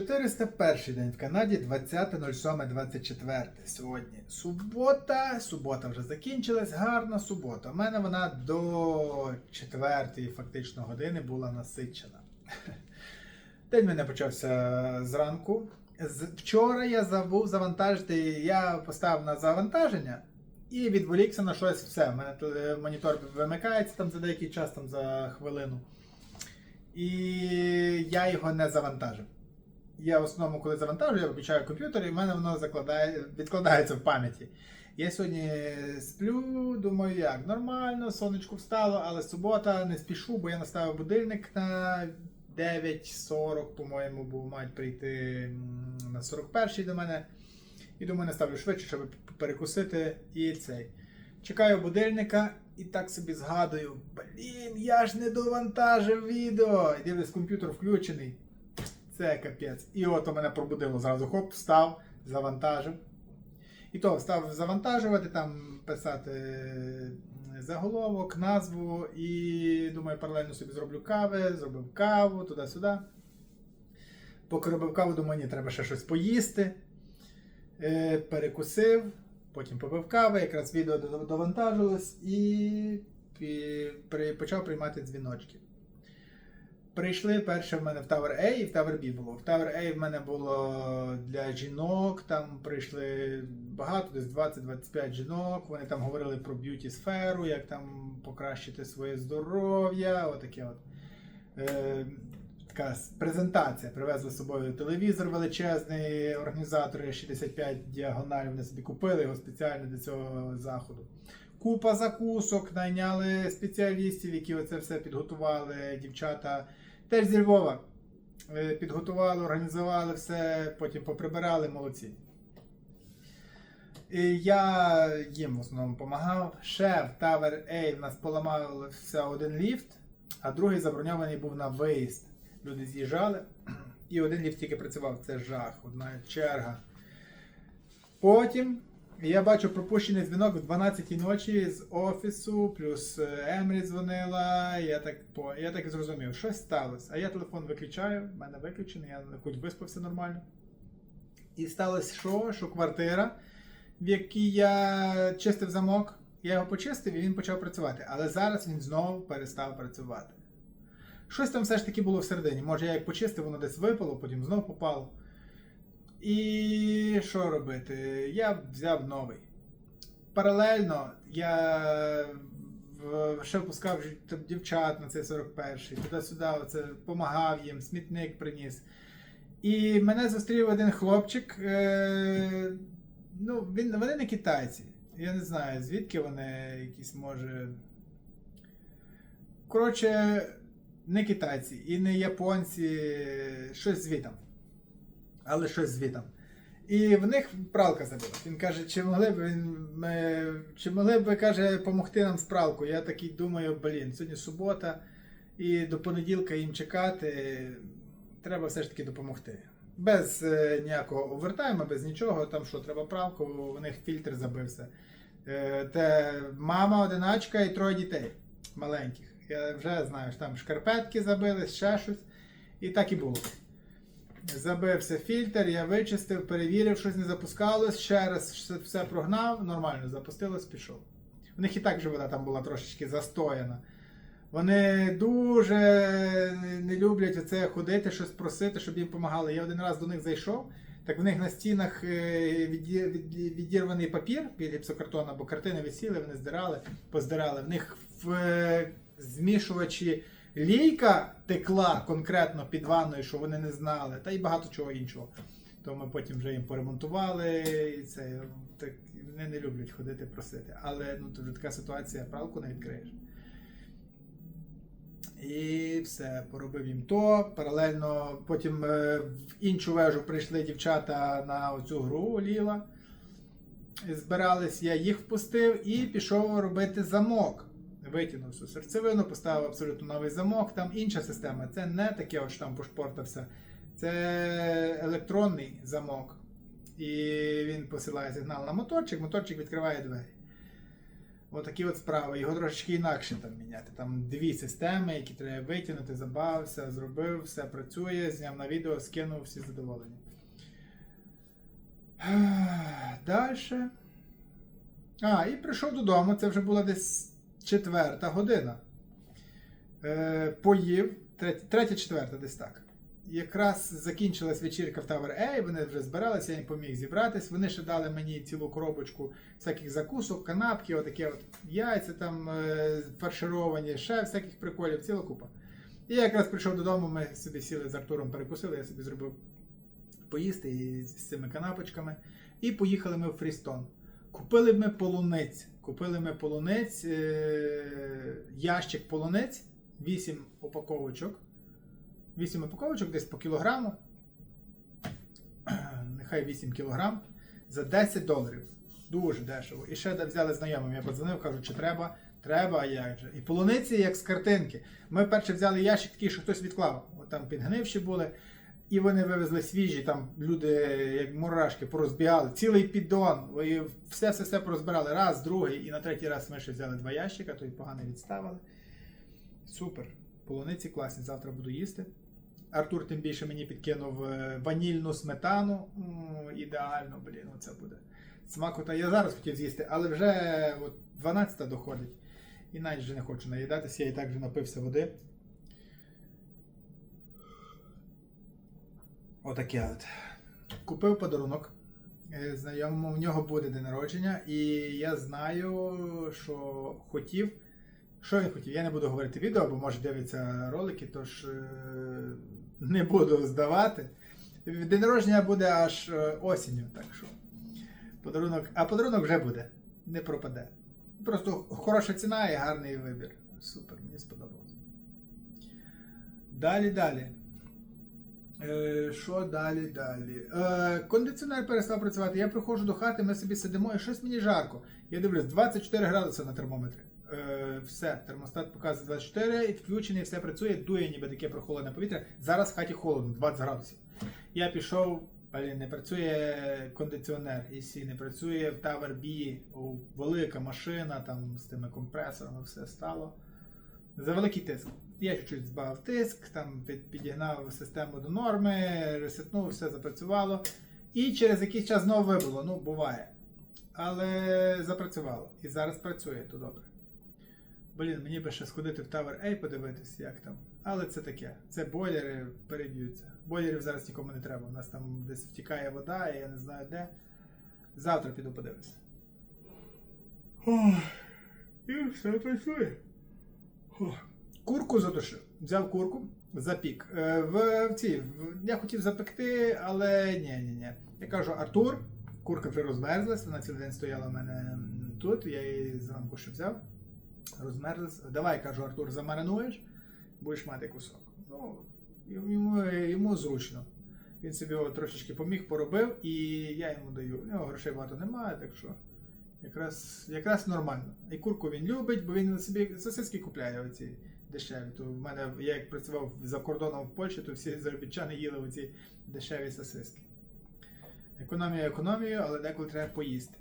401 день в Канаді 20.07.24 сьогодні. Субота. Субота вже закінчилась. Гарна субота. У мене вона до 4 фактично години була насичена. День мене почався зранку. Вчора я забув завантажити. Я поставив на завантаження і відволікся на щось все. У мене монітор вимикається там за деякий час, там за хвилину. І я його не завантажив. Я в основному, коли завантажую, я виключаю комп'ютер, і в мене воно закладає, відкладається в пам'яті. Я сьогодні сплю, думаю, як нормально, сонечко встало, але субота не спішу, бо я наставив будильник на 9.40, по-моєму, був мають прийти на 41-й до мене. І думаю, наставлю швидше, щоб перекусити і цей. Чекаю будильника і так собі згадую: блін, я ж не довантажив відео. І дивлюсь, комп'ютер включений. Це капець. І от у мене пробудило зразу. Хоп, встав, завантажив. І то встав завантажувати, там писати заголовок, назву. І думаю, паралельно собі зроблю кави, зробив каву туди-сюди. Поки робив каву, думаю, ні, треба ще щось поїсти. Е, перекусив, потім попив кави, якраз відео довантажилось і почав приймати дзвіночки. Прийшли перше в мене в Tower A і в Tower B було. В Tower A в мене було для жінок, там прийшли багато, десь 20-25 жінок. Вони там говорили про б'юті сферу, як там покращити своє здоров'я. Отаке от. Е, така презентація. Привезли з собою телевізор величезний, організатори 65 діагональ, вони собі купили його спеціально для цього заходу. Купа закусок, найняли спеціалістів, які оце все підготували. Дівчата теж зі Львова. Е, Підготували, організували все, потім поприбирали, молодці. І я їм в основному допомагав. Ще в Tower A в нас поламався один ліфт, а другий заброньований був на виїзд. Люди з'їжджали, і один ліфт тільки працював. Це жах, одна черга. Потім я бачу пропущений дзвінок в 12 ночі з офісу, плюс е, Емрі дзвонила. Я так по я так і зрозумів, щось сталося. А я телефон виключаю, в мене виключений, я хоч виспався нормально. І сталося що? Що квартира, в якій я чистив замок, я його почистив і він почав працювати. Але зараз він знову перестав працювати. Щось там все ж таки було всередині. Може, я як почистив, воно десь випало, потім знову попало. І що робити? Я взяв новий. Паралельно я ще там дівчат на цей 41-й, туди-сюди, оце, помагав їм, смітник приніс. І мене зустрів один хлопчик. Е, ну, він, вони не китайці. Я не знаю, звідки вони якісь може. Коротше, не китайці і не японці, щось звітом. Але щось звітом. І в них пралка забила. Він каже, чи могли б він, чи могли б каже, допомогти нам з пралкою? Я такий думаю, блін, сьогодні субота, і до понеділка їм чекати. Треба все ж таки допомогти. Без е, ніякого овертайму, без нічого. Там що, треба пралку, у них фільтр забився. Е, те мама одиначка і троє дітей маленьких. Я вже знаю, що там шкарпетки забились, ще щось. І так і було. Забився фільтр, я вичистив, перевірив, щось не запускалось, ще раз все, прогнав, нормально запустилось, пішов. У них і так же вода там була трошечки застояна. Вони дуже не люблять оце ходити, щось просити, щоб їм допомагали. Я один раз до них зайшов, так в них на стінах е, відірваний папір під гіпсокартон, або картини висіли, вони здирали, поздирали. В них в е, змішувачі лійка текла конкретно під ванною, що вони не знали, та й багато чого іншого. То ми потім вже їм поремонтували, і це так, вони не люблять ходити просити. Але ну, тут вже така ситуація, пралку не відкриєш. І все, поробив їм то. Паралельно потім е, в іншу вежу прийшли дівчата на оцю гру Ліла. Збирались, я їх впустив і пішов робити замок. Витягнув всю серцевину, поставив абсолютно новий замок. Там інша система. Це не таке, от що там пошпортався. Це електронний замок. І він посилає сигнал на моторчик, моторчик відкриває двері. Отакі от справи. Його трошечки інакше там міняти. Там дві системи, які треба витягнути, забавився, зробив, все працює, зняв на відео, скинув, всі задоволені. Далі. А, і прийшов додому. Це вже була десь четверта година. Е, поїв, третя, четверта, десь так. Якраз закінчилась вечірка в Tower A, вони вже збиралися, я їм поміг зібратись. Вони ще дали мені цілу коробочку всяких закусок, канапки, отаке от яйця там е, фаршировані, ще всяких приколів, ціла купа. І я якраз прийшов додому, ми собі сіли з Артуром, перекусили, я собі зробив поїсти з цими канапочками. І поїхали ми в Фрістон. Купили ми полуниць. Купили ми полуниць, е, ящик полуниць, 8 упаковочок. 8 упаковочок десь по кілограму. Нехай 8 кілограм за 10 доларів. Дуже дешево. І ще взяли знайомим. Я подзвонив, кажу, чи треба. Треба, а як же. І полуниці, як з картинки. Ми перше взяли ящик такий, що хтось відклав. От там підгнивші були. І вони вивезли свіжі, там люди, як мурашки, порозбігали, цілий піддон, і все все все порозбирали. Раз, другий, і на третій раз ми ще взяли два ящика, той поганий відставили. Супер. Полуниці класні, завтра буду їсти. Артур тим більше мені підкинув е, ванільну сметану. М, ідеально, блін, оце буде. Смакота. Я зараз хотів з'їсти, але вже от 12 доходить. І навіть вже не хочу наїдатися, я і так вже напився води. Отаке от. Купив подарунок. е, Знайомому в нього буде день народження, і я знаю, що хотів. Що він хотів? Я не буду говорити відео, бо може дивиться ролики, тож е, не буду здавати. День народження буде аж е, осінню, так що. Подарунок, а подарунок вже буде, не пропаде. Просто хороша ціна і гарний вибір. Супер, мені сподобалось. Далі, далі. Е, Що далі, далі? Е, кондиціонер перестав працювати. Я приходжу до хати, ми собі сидимо, і щось мені жарко. Я дивлюсь, 24 градуси на термометрі. Е, все, термостат показує 24, і включений, все працює, дує ніби таке прохолодне повітря. Зараз в хаті холодно, 20 градусів. Я пішов, блін, не працює кондиціонер, AC, не працює в Tower B, велика машина там з тими компресорами, все стало. За великий тиск. Я чуть-чуть збавив тиск, там під- підігнав систему до норми, ресетнув, все запрацювало. І через якийсь час знову вибило. Ну, буває. Але запрацювало. І зараз працює, то добре. Блін, мені би ще сходити в Tower A подивитись, як там. Але це таке. Це бойлери переб'ються. Бойлерів зараз нікому не треба. У нас там десь втікає вода, і я не знаю де. Завтра піду подивитися. І все працює. Ох. Курку задушив. Взяв курку, запік. Е, В, в ці, в, я хотів запекти, але ні, ні, ні. Я кажу, Артур, курка вже розмерзлась, вона цілий день стояла в мене тут, я її зранку ще взяв. Розмерзлась. Давай, кажу, Артур, замаринуєш, будеш мати кусок. Ну, йому, йому зручно. Він собі його трошечки поміг, поробив, і я йому даю. У нього грошей багато немає, так що якраз, якраз нормально. І курку він любить, бо він собі сосиски купляє оці дешеві. То в мене, я як працював за кордоном в Польщі, то всі заробітчани їли оці дешеві сосиски. Економія економією, але деколи треба поїсти.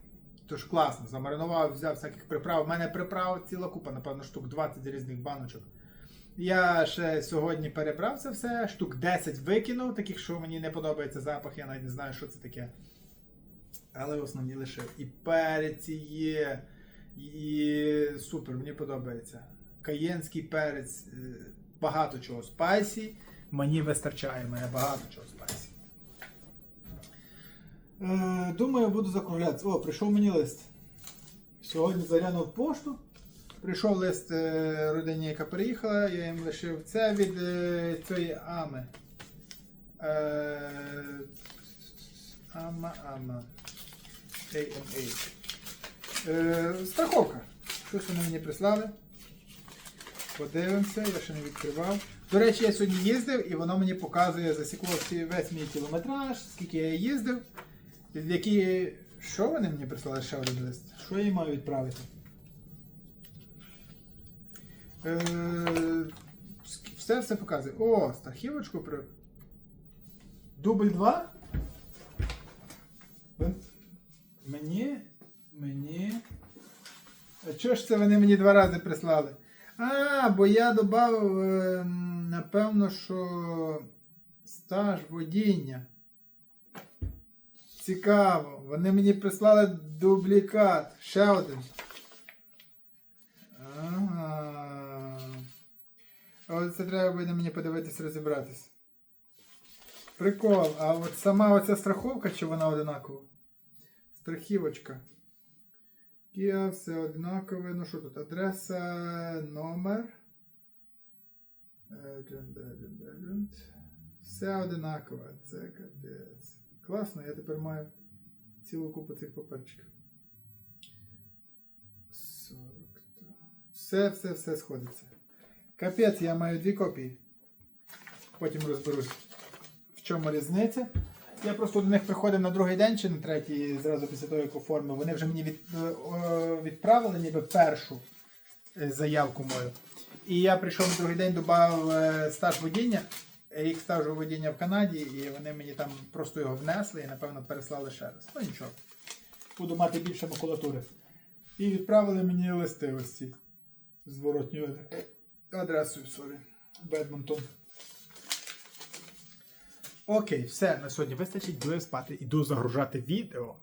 Тож класно, замаринував, взяв всяких приправ. У мене приправ ціла купа, напевно, штук 20 різних баночок. Я ще сьогодні перебрав це все, штук 10 викинув, таких, що мені не подобається запах, я навіть не знаю, що це таке. Але основні лишив. І перець є, і супер, мені подобається. Каєнський перець, е, багато чого спайсі. Мені вистачає, мене багато чого спайсі. Е, думаю, буду закруглятися. О, прийшов мені лист. Сьогодні заглянув пошту. Прийшов лист е, родині, яка переїхала, я їм лишив це від цієї Ами. Ама, Ама. AMA. Е, страховка. Щось вони мені прислали. Подивимося, я ще не відкривав. До речі, я сьогодні їздив і воно мені показує, засікло весь мій кілометраж, скільки я їздив. Які. Що вони мені прислали ще лист? Що я їм маю відправити? Е, все все показує. О, страхівочку при. Дубль 2? Мені. Мені. е, Що ж це вони мені два рази прислали? А, бо я додав, ем, напевно, що стаж водіння. Цікаво. Вони мені прислали дублікат. Ще один. Ага. От це треба буде мені подивитись, розібратись. Прикол. А от сама оця страховка, чи вона одинакова? Страхівочка. Kia, все однакове. Ну що тут? Адреса, номер. Все одинакове. Це капець. Класно, я тепер маю цілу купу цих паперчиків. 40. Все, все, все сходиться. Капець, я маю дві копії. Потім розберусь, в чому різниця. Я просто до них приходив на другий день чи на третій, зразу після того, як оформив. Вони вже мені від, е, відправили ніби першу е, заявку мою. І я прийшов на другий день, додав е, стаж водіння, рік стажу водіння в Канаді, і вони мені там просто його внесли і, напевно, переслали ще раз. Ну нічого. Буду мати більше макулатури. І відправили мені листи ось ці. Зворотньою адре- адресою, сорі. Бедмонтон. Окей, все, на сьогодні вистачить. Будемо спати. Іду загружати відео.